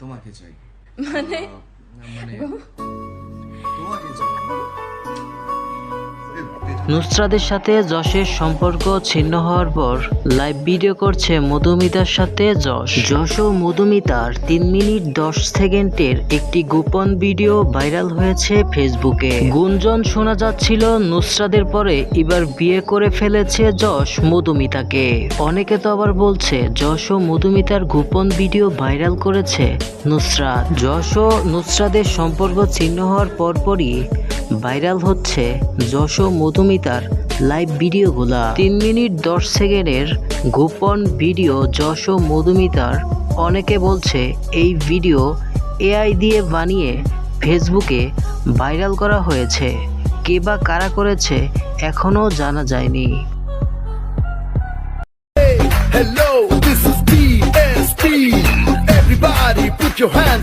तो मागे जाई माने माने तो मागे जाई নুসরাতের সাথে যশের সম্পর্ক ছিন্ন হওয়ার পর লাইভ ভিডিও করছে মধুমিতার সাথে যশ। যশ ও মধুমিতার তিন মিনিট দশ সেকেন্ডের একটি গোপন ভিডিও ভাইরাল হয়েছে ফেসবুকে। গুঞ্জন শোনা যাচ্ছিল নুসরাদের পরে এবার বিয়ে করে ফেলেছে যশ মধুমিতাকে। অনেকে তো আবার বলছে যশ ও মধুমিতার গোপন ভিডিও ভাইরাল করেছে নুসরাত। যশ ও নুসরাদের সম্পর্ক ছিন্ন হওয়ার পরপরই ভাইরাল হচ্ছে যশ মধুমিতার লাইভ ভিডিওগুলা। তিন মিনিট দশ সেকেন্ডের গোপন ভিডিও যশ মধুমিতার। অনেকে বলছে এই ভিডিও এআই দিয়ে বানিয়ে ফেসবুকে ভাইরাল করা হয়েছে। কে বা কারা করেছে এখনও জানা যায়নি। Hello, this is. Everybody put your hands